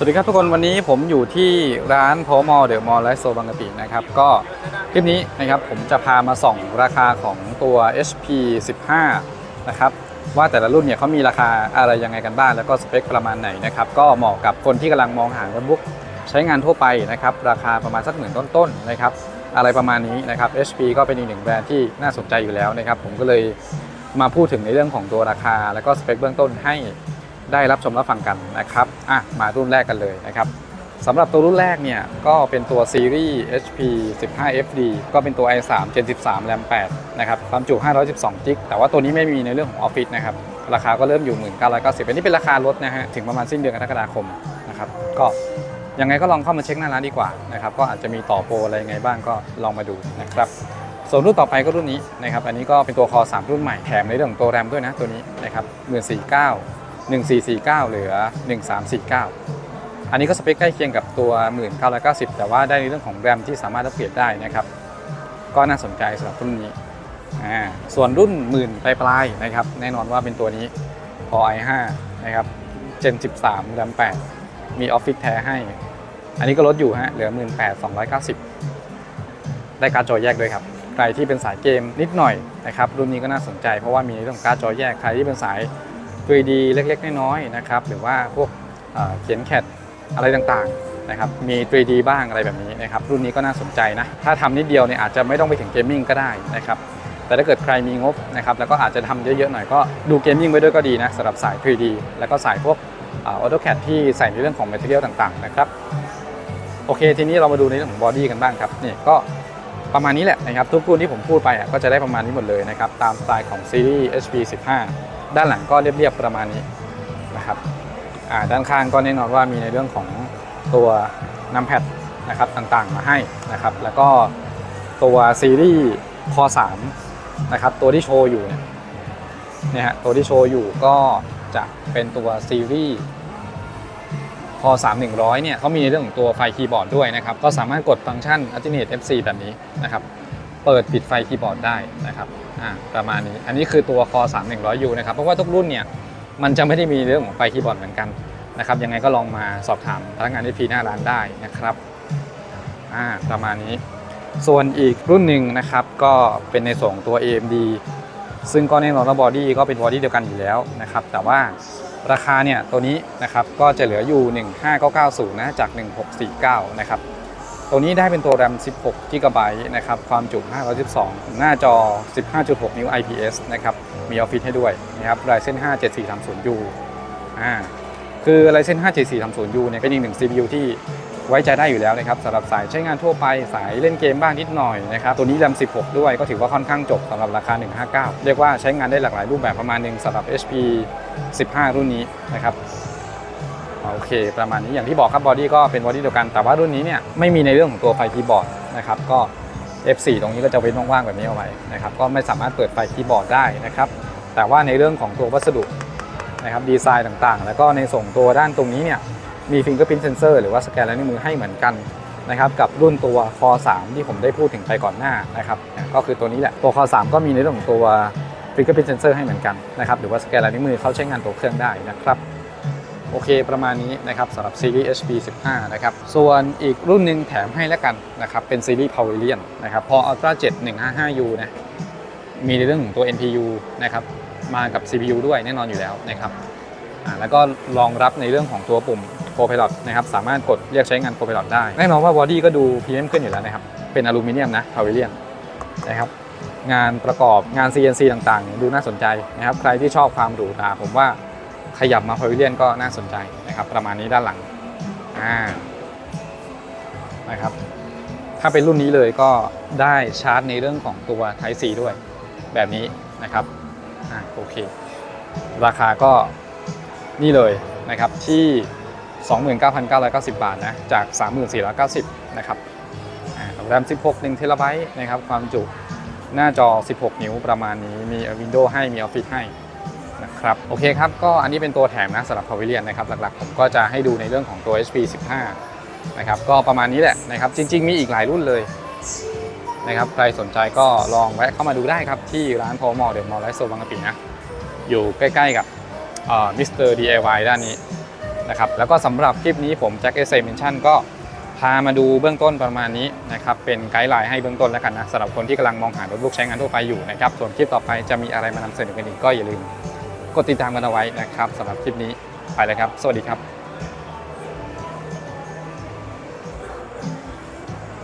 สวัสดีครับทุกคนวันนี้ผมอยู่ที่ร้านพอมอเดอะมอลและโซบางกะปินะครับ ก็คลิปนี้นะครับผมจะพามาส่องราคาของตัว HP 15 นะครับ ว่าแต่ละรุ่นเนี่ยเขามีราคาอะไรยังไงกันบ้างแล้วก็สเปคประมาณไหนนะครับ ก็เหมาะกับคนที่กำลังมองหาโน้ตบุ๊กใช้งานทั่วไปนะครับ ราคาประมาณสักหมื่นต้นๆนะครับ อะไรประมาณนี้นะครับ HP ก็เป็นอีกหนึ่งแบรนด์ที่น่าสนใจอยู่แล้วนะครับ ผมก็เลยมาพูดถึงในเรื่องของตัวราคา แล้วก็สเปคเบื้องต้นให้ ได้รับชมรับฟังกันนะครับอะมารุ่นแรกกันเลยนะครับสำหรับตัวรุ่นแรกเนี่ยก็เป็นตัวซีรีส์ HP 15 FD ก็เป็นตัว i3 Gen 13 RAM 8นะครับความจุ 512จิกแต่ว่าตัวนี้ไม่มีในเรื่องของออฟฟิศนะครับราคาก็เริ่มอยู่ 1990อันนี้เป็นราคาลดนะฮะถึงประมาณสิ้นเดือนกรกฎาคมนะครับก็ยังไงก็ลองเข้ามาเช็คหน้าร้านดีกว่านะครับก็อาจจะมีต่อโปรอะไรยังไงบ้างก็ลองมาดูนะครับส่วนรุ่นต่อไปก็รุ่นนี้นะครับอันนี้ก็เป็นตัวคอ3รุ่นใหม่แถมในเรื่องของตัวแรมด้วยนะตัวนี้นะครับ1 4 9 1449 เหลือ 1349 อันนี้ก็สเปคใกล้เคียงกับตัว 1990 แต่ว่าได้ในเรื่องของแรมที่สามารถอัปเกรดได้นะครับ ก็น่าสนใจสำหรับรุ่นนี้อ่าส่วนรุ่นหมื่นปลายๆนะครับ แน่นอนว่าเป็นตัวนี้ Core i5 นะครับ Gen 13 แรม 8 มีออฟฟิศแท้ให้ อันนี้ก็ลดอยู่ฮะ เหลือ 18,290 ได้การ์ดจอแยกด้วยครับใครที่เป็นสายเกมนิดหน่อยนะครับรุ่นนี้ก็น่าสนใจเพราะว่ามีในเรื่องของการ์ดจอแยกใครที่เป็นสาย 3D เล็กๆ น้อยๆนะครับหรือว่าพวกเขียนแคดอะไรต่างๆนะครับมี 3D บ้างอะไรแบบนี้นะครับรุ่นนี้ก็น่าสนใจนะถ้าทำนิดเดียวเนี่ยอาจจะไม่ต้องไปถึงเกมมิ่งก็ได้นะครับแต่ถ้าเกิดใครมีงบนะครับแล้วก็อาจจะทำเยอะๆหน่อยก็ดูเกมมิ่งไว้ด้วยก็ดีนะสำหรับสาย 3D แล้วก็สายพวกออโต้แคดที่ใส่ในเรื่องของ Material ต่างๆนะครับโอเค ทีนี้เรามาดูในเรื่องของบอดี้กันบ้างครับนี่ก็ประมาณนี้แหละนะครับทุกรุ่นที่ผมพูดไปอะก็จะได้ประมาณนี้หมดเลยนะครับตามสไตล์ของซีรีส์ HP 15 ด้านหลังก็เรียบๆประมาณนี้นะครับด้านข้างก็แน่นอนว่ามีในเรื่องของตัวน้ำแพดนะครับต่างๆมาให้นะครับ แล้วก็ตัวซีรีส์คอ3นะครับตัวที่โชว์อยู่เนี่ยเนี่ยฮะตัวที่โชว์อยู่ก็จะเป็นตัวซีรีส์คอ3 100เนี่ยเขามีในเรื่องของตัวไฟคีย์บอร์ดด้วยนะครับ ก็สามารถกดฟังก์ชัน Alternate FC แบบนี้นะครับ เปิดปิดไฟคีย์บอร์ดได้นะครับอ่าประมาณนี้ อันนี้คือตัวคอ3 100 U นะครับ เพราะว่าทุกรุ่นเนี่ยมันจะไม่ได้มีเรื่องของไฟคีย์บอร์ดเหมือนกันนะครับ ยังไงก็ลองมาสอบถามพนักงานที่พีหน้าร้านได้นะครับอ่าประมาณนี้ ส่วนอีกรุ่นหนึ่งนะครับก็เป็นในส่วนของตัว AMD ซึ่งก็แน่นอนว่าบอดี้ก็เป็นบอดี้เดียวกันอยู่แล้วนะครับ แต่ว่าราคาเนี่ยตัวนี้นะครับก็จะเหลืออยู่ 15990นะจาก 1649 นะครับ ตัวนี้ได้เป็นตัว RAM 16 GB นะครับ ความจุ 512 หน้าจอ 15.6 นิ้ว IPS นะครับ มีออฟฟิศให้ด้วยนะครับ Ryzen 5 7430U อ่า คือ Ryzen 5 7430U เนี่ยเป็นอีกหนึ่ง CPU ที่ไว้ใจได้อยู่แล้วนะครับสำหรับสายใช้งานทั่วไปสายเล่นเกมบ้างนิดหน่อยนะครับ ตัวนี้ RAM 16 ด้วยก็ถือว่าค่อนข้างจบสำหรับราคา 159 เรียกว่าใช้งานได้หลากหลายรูปแบบประมาณหนึ่งสำหรับ HP 15 รุ่นนี้นะครับ โอเค ประมาณนี้อย่างที่บอกครับบอดี้ก็เป็นบอดี้เดียวกัน แต่ว่ารุ่นนี้เนี่ยไม่มีในเรื่องของตัวไฟคีย์บอร์ดนะครับก็ F4 ตรงนี้ก็จะเว้นว่างๆแบบนี้เอาไว้นะครับก็ไม่สามารถเปิดไฟคีย์บอร์ดได้นะครับแต่ว่าในเรื่องของตัววัสดุนะครับดีไซน์ต่างๆ แล้วก็ในส่งตัวด้านตรงนี้เนี่ยมีฟิงเกอร์พิ n เซนเซอร์หรือว่าสแกนลายนิ้วมือให้เหมือนกันนะครับกับรุ่นตัว Core 3ที่ผมได้พูดถึงไปก่อนหน้านะครับก็คือตัวนี้แหละตัว Core 3ก็มีในเรื่องของตัวฟิงเกอร์พิ n เซนเซอร์ให้เหมือนกันนะครับหรือว่าสแกนลายนิ้วมือเขาใช้งานตัวเครื่องได้นะครับ โอเคประมาณนี้นะครับสำหรับซีรีส์ HP 15 นะครับ ส่วนอีกรุ่นหนึ่งแถมให้แล้วกันนะครับ เป็นซีรีส์ Pavilion นะครับ พอ Ultra 7 155U นะ มีในเรื่องของตัว NPU นะครับ มากับ CPU ด้วยแน่นอนอยู่แล้วนะครับแล้วก็รองรับในเรื่องของตัวปุ่ม Copilot นะครับ สามารถกดเรียกใช้งาน Copilot ได้ แน่นอนว่าบอดี้ก็ดูพรีเมียมขึ้นอยู่แล้วนะครับ เป็นอลูมิเนียมนะ Pavilion นะครับงานประกอบงาน CNC ต่างๆ ดูน่าสนใจนะครับ ใครที่ชอบความหรูหราผมว่า ขยับมาพาวิเลียนก็น่าสนใจนะครับ ประมาณนี้ด้านหลังอ่านะครับ ถ้าเป็นรุ่นนี้เลยก็ได้ชาร์จในเรื่องของตัว Type C ด้วย แบบนี้นะครับอ่าโอเค ราคาก็นี่เลยนะครับที่ 29,990 บาทนะจาก 3490นะครับอ่าแรม 16 1เทราไบต์นะครับ ความจุหน้าจอ 16 นิ้วประมาณนี้ มี Windows ให้ มี Office ให้ ครับโอเคครับก็อันนี้เป็นตัวแถมนะสำหรับวเวลเลียนนะครับหลักๆ ผมก็จะให้ดูในเรื่องของตัว HP 15นะครับก็ประมาณนี้แหละนะครับจริง ๆ มีอีกหลายรุ่นเลยนะครับใครสนใจก็ลองแวะเข้ามาดูได้ครับที่ร้านพอมอเดละมอลไลโซบางกะปินะอยู่ใกล้ๆกับมิสเตอร์ดีไอวด้านนี้นะครับแล้วก็สำหรับคลิปนี้ผมแจ็คเอเซมิชันก็พามาดูเบื้องต้นประมาณนี้นะครับเป็นไกด์ไลน์ให้เบื้องต้นแล้วกันนะสำหรับคนที่กำลังมองหารถลูกใช้งานทั่วไปอยู่นะครับส่วนคลิปต่อไปจะมีอะไรมานำเสนอกันอีกก็อย่าลืม กดติดตามกันเอาไว้นะครับสำหรับคลิปนี้ไปเลยครับ สวัสดีครับ